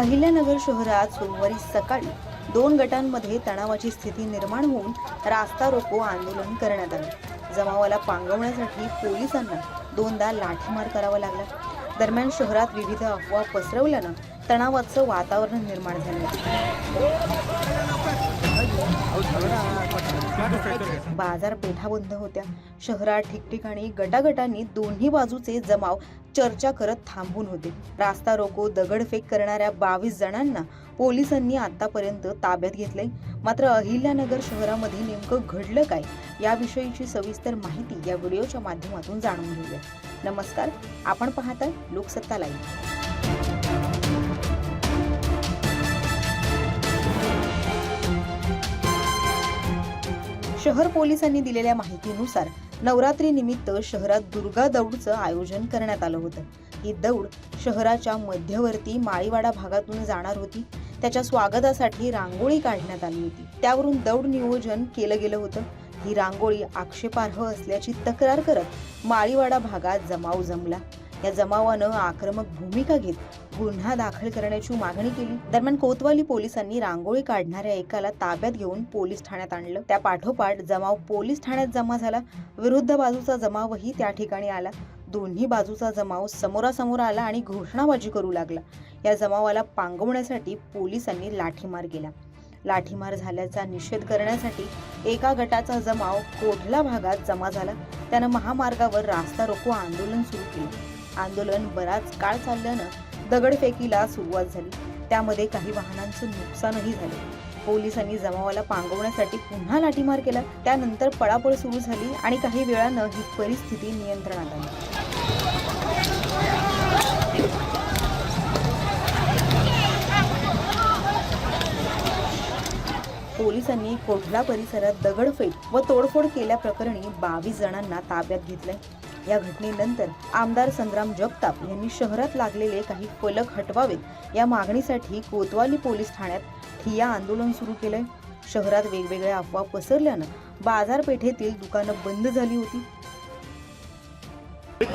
अहिल्यानगर शहरात सोमवारी सकाळी दोन गटांमध्ये तणावाची स्थिती निर्माण होऊन रास्ता रोको आंदोलन करण्यात आले. जमावाला पांगवण्यासाठी पोलिसांना दोनदा लाठीमार करावा लागला. दरम्यान शहरात विविध अफवा पसरवल्यानं तणावाचं वातावरण निर्माण झालं. बाजारपेठा बंद होत्या. शहरात ठिकठिकाणी गटागटांनी दोन्ही बाजूचे जमाव चर्चा करत थांबून होते. रास्ता रोको दगडफेक करणाऱ्या बावीस जणांना पोलिसांनी आतापर्यंत ताब्यात घेतले मात्र अहिल्यानगर शहरामध्ये नेमकं घडलं काय? याविषयीची सविस्तर माहिती या व्हिडिओच्या माध्यमातून जाणून घेऊया. नमस्कार आपण पाहताय लोकसत्ता लाईव्ह. शहर पोलिसांनी दिलेल्या माहितीनुसार नवरात्रीनिमित्त शहरात दुर्गा दौडचं आयोजन करण्यात आलं होतं. ही दौड शहराच्या मध्यवर्ती माळीवाडा भागातून जाणार होती. त्याच्या स्वागतासाठी रांगोळी काढण्यात आली होती. त्यावरून दौड नियोजन केलं गेलं होतं. ही रांगोळी आक्षेपार्ह असल्याची तक्रार करत माळीवाडा भागात जमाव जमला. या जमावानं आक्रमक भूमिका घेत गुन्हा दाखल करण्याची मागणी केली. दरम्यान कोतवाली पोलिसांनी रांगोळी काढणाऱ्या एकाला ताब्यात घेऊन पोलीस ठाण्यात आणलं. त्या पाठोपाठ जमाव पोलीस ठाण्यात जमा झाला. विरुद्ध बाजूचा जमावही त्या ठिकाणी आला. दोन्ही बाजूचा जमाव समोरासमोर आला आणि घोषणाबाजी करू लागला. या जमावाला पांगवण्यासाठी पोलिसांनी लाठीमार केला. लाठीमार झाल्याचा निषेध करण्यासाठी एका गटाचा जमाव कोठला भागात जमा झाला. त्यानं महामार्गावर रास्ता रोको आंदोलन सुरू केलं. आंदोलन बराच काळ चालल्यानं दगडफेकीला सुरुवात झाली. त्यामध्ये काही वाहनांचं नुकसानही झालं. पोलिसांनी जमावाला पांगवण्यासाठी पुन्हा लाठीमार केला. त्यानंतर पळापळ सुरू झाली आणि काही वेळानं ही परिस्थिती नियंत्रणात आली. पोलिसांनी कोठला परिसरात दगडफेक व तोडफोड केल्याप्रकरणी बावीस जणांना ताब्यात घेतलंय. या घटनेनंतर आमदार संग्राम जगताप यांनी शहरात लागलेले काही फलक हटवावेत. या मागणीसाठी कोतवाली पोलीस ठाण्यात ठिया आंदोलन सुरू केलंय. शहरात वेगवेगळ्या अफवा पसरल्यानं बाजारपेठेतील दुकानं बंद झाली होती.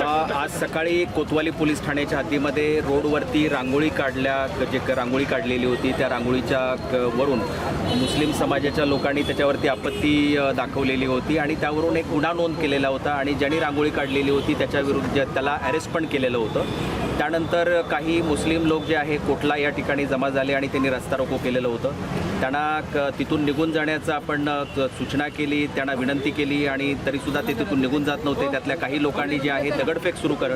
आज सकाळी कोतवाली पोलीस ठाण्याच्या हद्दीमध्ये रोडवरती रांगोळी काढल्या जे रांगोळी काढलेली होती त्या रांगोळीच्या क- वरून मुस्लिम समाजाच्या लोकांनी त्याच्यावरती आपत्ती दाखवलेली होती आणि त्यावरून एक गुन्हा नोंद केलेला होता आणि ज्यांनी रांगोळी काढलेली होती त्याच्या विरुद्ध त्याला अरेस्ट पण केलेलं होतं. त्यानंतर काही मुस्लिम लोक जे आहे कोटला या ठिकाणी जमा झाले आणि त्यांनी रस्ता रोको केलेलं होतं. त्यांना क तिथून निघून जाण्याचं आपण सूचना केली त्यांना विनंती केली आणि तरीसुद्धा ते तिथून निघून जात नव्हते. त्यातल्या काही लोकांनी जे आहे दगडफेक सुरू कर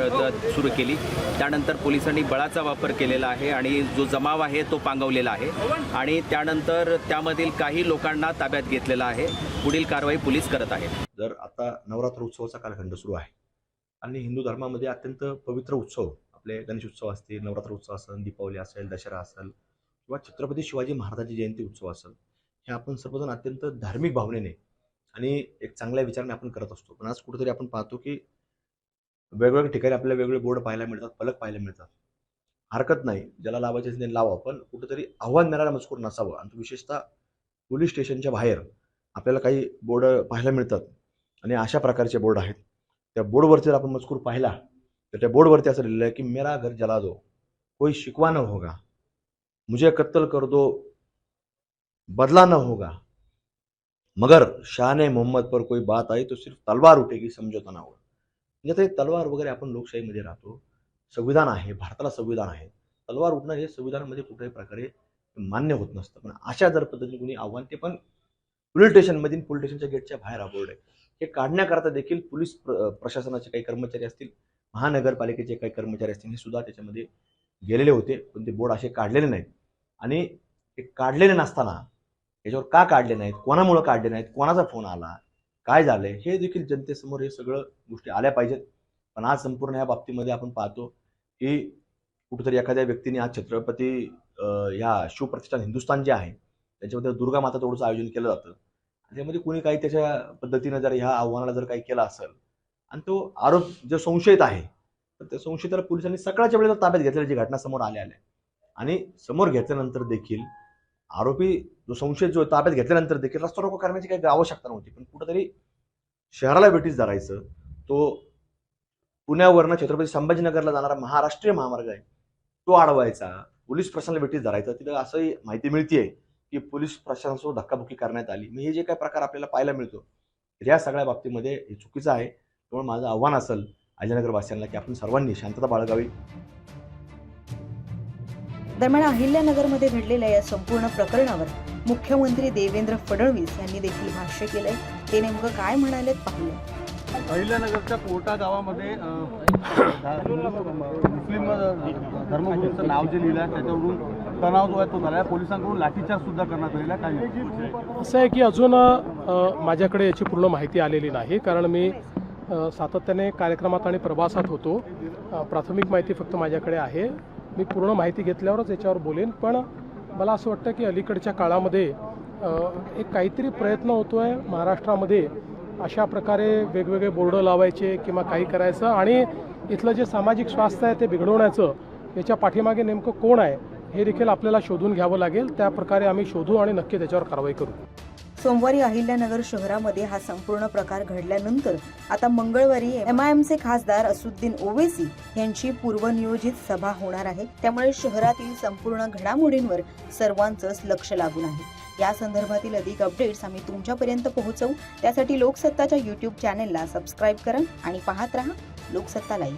सुरू केली. त्यानंतर पोलिसांनी बळाचा वापर केलेला आहे आणि जो जमाव आहे तो पांगवलेला आहे. आणि त्यानंतर त्यामधील काही लोकांना ताब्यात घेतलेला आहे. पुढील कारवाई पोलीस करत आहेत. जर आता नवरात्र उत्सवाचा कालखंड सुरू आहे आणि हिंदू धर्मामध्ये अत्यंत पवित्र उत्सव आपले गणेश उत्सव असतील नवरात्र उत्सव असेल दीपावली असेल दशरा असेल किंवा छत्रपती शिवाजी महाराजांची जयंती उत्सव असेल हे आपण सर्वजण अत्यंत धार्मिक भावनेने आणि एक चांगल्या विचाराने आपण करत असतो. पण आज कुठेतरी आपण पाहतो की वेगवेगळ्या ठिकाणी आपल्याला वेगवेगळे बोर्ड पाहायला मिळतात फलक पाहायला मिळतात. हरकत नाही ज्याला लावायचे असेल ते लावा पण कुठेतरी आव्हान देणारा मजकूर नसावं. आणि विशेषतः पोलीस स्टेशनच्या बाहेर आपल्याला काही बोर्ड पाहायला मिळतात आणि अशा प्रकारचे बोर्ड आहेत. त्या बोर्डवरती जर आपण मजकूर पाहिला तर त्या बोर्डवरती असं लिहिलं आहे की मेरा घर जला दो कोई शिकवा न होगा मुझे कत्ल कर दो बदला न होगा। मगर शान मोहम्मद पर कोई बात आई तो सिर्फ तलवार उठेगी समझौता ना होगा म्हणजे तलवार वगैरे आपण लोकशाहीमध्ये राहतो संविधान आहे भारताला संविधान आहे। तलवार उठणं हे संविधानामध्ये कुठल्याही प्रकारे मान्य होत नसतं. पण अशा जर पद्धतीने कुणी आव्हान ते पण पोलीस स्टेशनमधील पोलीस स्टेशनच्या गेटच्या बाहेर हा आहे हे काढण्याकरता देखील पोलीस प्र- प्रशासनाचे काही कर्मचारी असतील महानगरपालिकेचे काही कर्मचारी असतील हे सुद्धा त्याच्यामध्ये गेलेले होते. पण ते बोर्ड असे काढलेले नाहीत. आणि हे काढलेले नसताना याच्यावर का काढले नाहीत? कोणामुळं काढले नाहीत? कोणाचा फोन आला? काय झालंय? हे देखील जनतेसमोर हे सगळं गोष्टी आल्या पाहिजेत. पण आज संपूर्ण या बाबतीमध्ये आपण पाहतो की कुठेतरी एखाद्या व्यक्तीने आज छत्रपती ह्या या शिवप्रतिष्ठान हिंदुस्थान जे आहे त्याच्यामध्ये दुर्गा माता तोडचं आयोजन केलं जातं. त्यामध्ये कोणी काही त्याच्या पद्धतीनं जर ह्या आव्हानाला जर काही केलं असेल आणि तो आरोप जो संशयित आहे तर त्या संशयिताला पोलिसांनी सकाळच्या वेळेला ताब्यात घेतल्याची घटना समोर आल्या आल्या. आणि समोर घेतल्यानंतर देखील आरोपी जो संशयित जो ताब्यात घेतल्यानंतर देखील रस्ता रोको करण्याची काही आवश्यकता नव्हती. पण कुठंतरी शहराला ब्रिटिश धरायचं तो पुण्यावरनं छत्रपती संभाजीनगरला जाणारा महाराष्ट्रीय महामार्ग आहे तो अडवायचा पोलीस प्रशासनाला वेटीस धरायचा. तिथं असंही माहिती मिळतीये की पोलीस प्रशासनासोबत धक्काबुक्की करण्यात आली. मी हे जे काही प्रकार आपल्याला पाहायला मिळतो या सगळ्या बाबतीमध्ये हे चुकीचं आहे. त्यामुळे माझं आव्हान असेल अजयनगरवासियांना की आपण सर्वांनी शांतता बाळगावी. दरम्यान अहिल्यानगरमध्ये घडलेल्या या संपूर्ण प्रकरणावर मुख्यमंत्री देवेंद्र फडणवीस यांनी देखील भाष्य केलंय. ते नेमकं काय म्हणालेत पाहूया. अहिल्यानगरच्या कोटा गावामध्ये मुस्लिम धर्मगुरूंचं नाव जे लिहिलं आहे त्याच्यावरून तणाव जो आहे तो झाला आहे पोलिसांकडून लाठीचार्ज सुद्धा करण्यात आलेला आहे. काय असं आहे की अजून माझ्याकडे याची पूर्ण माहिती आलेली नाही कारण मी सातत्याने कार्यक्रमात आणि प्रवासात होतो. प्राथमिक माहिती फक्त माझ्याकडे आहे. मी पूर्ण माहिती घेतल्यावरच याच्यावर बोलेन पण मला असं वाटतं की अलीकडच्या काळामध्ये एक काहीतरी प्रयत्न होतो आहे महाराष्ट्रामध्ये अशा प्रकारे वेगवेगळे बोर्ड लावायचे किंवा काही करायचं आणि इथलं जे सामाजिक स्वास्थ्य आहे ते बिघडवण्याचं याच्या पाठीमागे नेमकं कोण आहे हे देखील आपल्याला शोधून घ्यावं लागेल. त्या प्रकारे आम्ही शोधू आणि नक्की त्याच्यावर कारवाई करू. सोमवारी अहिल्यानगर शहरामध्ये हा संपूर्ण प्रकार घडल्यानंतर आता मंगळवारी एमआयएमचे खासदार असुद्दीन ओवेसी यांची पूर्वनियोजित सभा होणार आहे. त्यामुळे शहरातील संपूर्ण घडामोडींवर सर्वांचंच लक्ष लागून आहे. या संदर्भातील अधिक अपडेट्स आम्ही तुमच्यापर्यंत पोहोचवू. त्यासाठी लोकसत्ताच्या युट्यूब चॅनेलला सबस्क्राईब करा आणि पाहत रहा. लोकसत्ता लाईव्ह